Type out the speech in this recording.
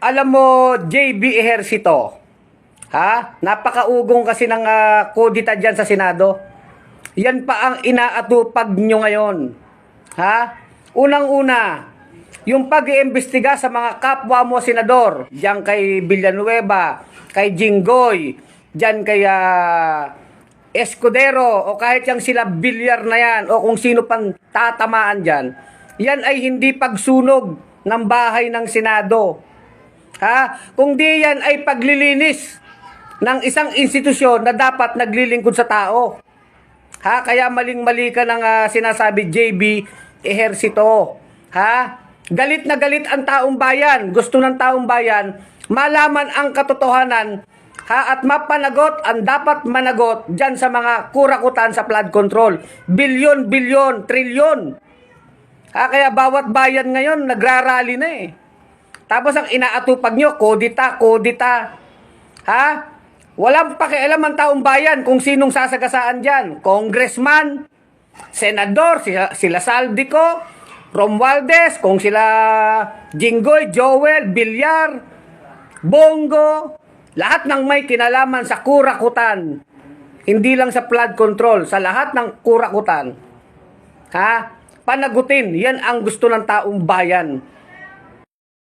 alam mo, JB Ejercito, ha? Napakaugong kasi ng uh, kodita dyan sa Senado. Yan pa ang inaatupag nyo ngayon. Ha? Unang-una, yung pag-iimbestiga sa mga kapwa mo senador, diyan kay Villanueva, kay Jinggoy, diyan kay ah, Escudero, o kahit yung sila bilyar na yan, o kung sino pang tatamaan dyan, yan ay hindi pagsunog ng bahay ng Senado. Ha? Kung di yan ay paglilinis ng isang institusyon na dapat naglilingkod sa tao. Ha? Kaya maling-mali ka ng ah, sinasabi JB Ejercito. Ha? Galit na galit ang taong bayan. Gusto ng taong bayan malaman ang katotohanan ha at mapanagot ang dapat managot diyan sa mga kurakutan sa flood control. Bilyon, bilyon, trilyon. Ha, kaya bawat bayan ngayon nagrarally na eh. Tapos ang inaatupag nyo, kodita, kodita. Ha? Walang pakialam ang taong bayan kung sinong sasagasaan dyan. Congressman, senador, sila, sila Saldico, Romualdez, kung sila Jinggoy, Joel, Bilyar, Bongo, lahat ng may kinalaman sa kurakutan. Hindi lang sa flood control, sa lahat ng kurakutan. Ha? Panagutin, yan ang gusto ng taong bayan.